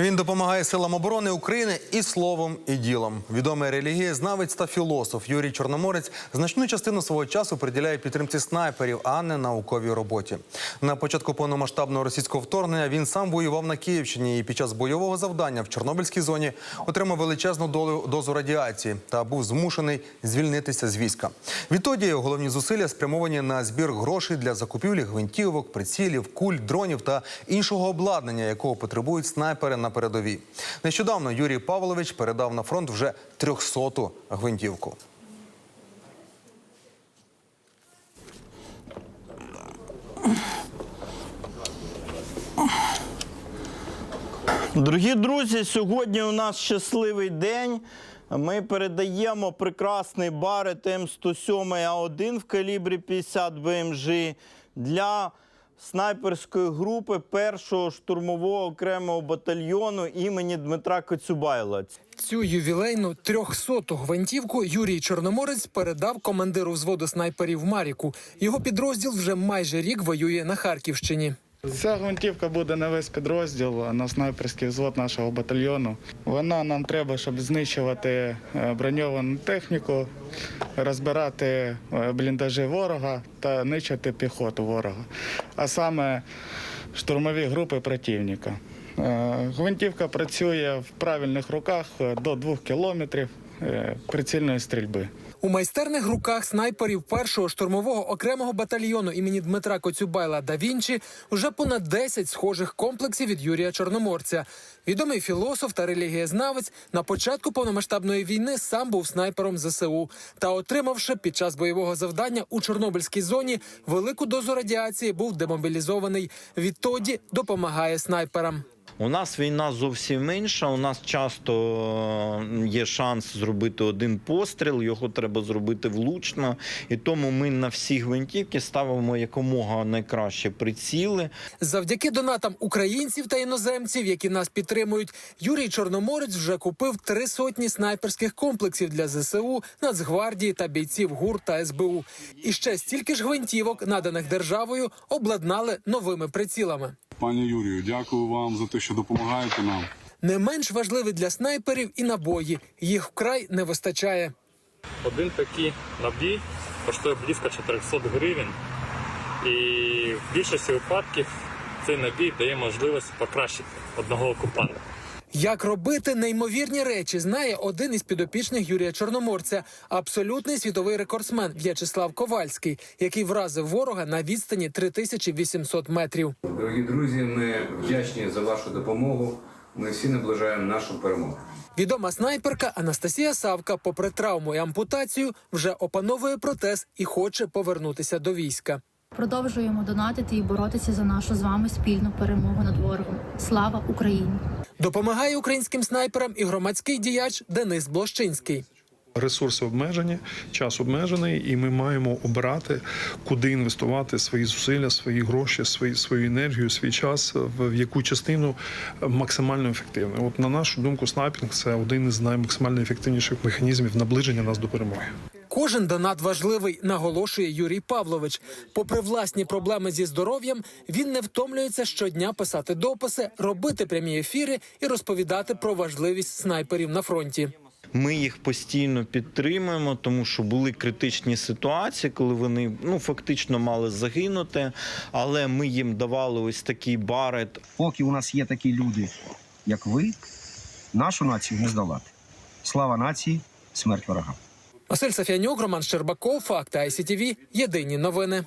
Він допомагає силам оборони України і словом, і ділом. Відомий релігієзнавець та філософ Юрій Чорноморець значну частину свого часу приділяє підтримці снайперів, а не науковій роботі. На початку повномасштабного російського вторгнення він сам воював на Київщині і під час бойового завдання в Чорнобильській зоні отримав величезну долю дозу радіації та був змушений звільнитися з війська. Відтоді головні зусилля спрямовані на збір грошей для закупівлі гвинтівок, прицілів, куль, дронів та іншого обладнання, якого потребують снайпери на передовій. Нещодавно Юрій Павлович передав на фронт вже 300-ту гвинтівку. Дорогі друзі, сьогодні у нас щасливий день. Ми передаємо прекрасний барет М107А1 в калібрі 50 БМЖ для снайперської групи першого штурмового окремого батальйону імені Дмитра Коцюбайла. Цю ювілейну 300-ту гвинтівку Юрій Чорноморець передав командиру взводу снайперів Маріку. Його підрозділ вже майже рік воює на Харківщині. Ця гвинтівка буде на весь підрозділ, на снайперський взвод нашого батальйону. Вона нам треба, щоб знищувати е, броньовану техніку, розбирати е, бліндажі ворога та нищити піхоту ворога, а саме штурмові групи противника. Е, Гвинтівка працює в правильних руках до 2 кілометрів прицільної стрільби. У майстерних руках снайперів першого штурмового окремого батальйону імені Дмитра Коцюбайла да Вінчі вже понад 10 схожих комплексів від Юрія Чорноморця. Відомий філософ та релігієзнавець на початку повномасштабної війни сам був снайпером ЗСУ та, отримавши під час бойового завдання у Чорнобильській зоні велику дозу радіації, був демобілізований. Відтоді допомагає снайперам. У нас війна зовсім менша. У нас часто е, є шанс зробити один постріл, його треба зробити влучно. І тому ми на всі гвинтівки ставимо якомога найкраще приціли. Завдяки донатам українців та іноземців, які нас підтримують, Юрій Чорноморець вже купив три сотні снайперських комплексів для ЗСУ, Нацгвардії та бійців ГУР та СБУ. І ще стільки ж гвинтівок, наданих державою, обладнали новими прицілами. Пані Юрію, дякую вам за те, що допомагаєте нам. Не менш важливі для снайперів і набої. Їх вкрай не вистачає. Один такий набій коштує близько 400 гривень. І в більшості випадків цей набій дає можливість покращити одного окупанта. Як робити неймовірні речі, знає один із підопічних Юрія Чорноморця, абсолютний світовий рекордсмен В'ячеслав Ковальський, який вразив ворога на відстані 3800 метрів. Дорогі друзі, ми вдячні за вашу допомогу. Ми всі наближаємо нашу перемогу. Відома снайперка Анастасія Савка, попри травму і ампутацію, вже опановує протез і хоче повернутися до війська. Продовжуємо донатити і боротися за нашу з вами спільну перемогу над ворогом. Слава Україні! Допомагає українським снайперам і громадський діяч Денис Блощинський. Ресурси обмежені, час обмежений, і ми маємо обирати, куди інвестувати свої зусилля, свої гроші, свої, свою енергію, свій час, в в яку частину максимально ефективно. От на нашу думку, снайпінг це один із наймаксимально ефективніших механізмів наближення нас до перемоги. Кожен донат важливий, наголошує Юрій Павлович. Попри власні проблеми зі здоров'ям, він не втомлюється щодня писати дописи, робити прямі ефіри і розповідати про важливість снайперів на фронті. Ми їх постійно підтримуємо, тому що були критичні ситуації, коли вони ну фактично мали загинути. Але ми їм давали ось такий барет. Поки у нас є такі люди, як ви, нашу націю не здолати. Слава нації, смерть ворогам. Василь Сафянюк, Роман Щербаков, Факти ICTV. Єдині новини.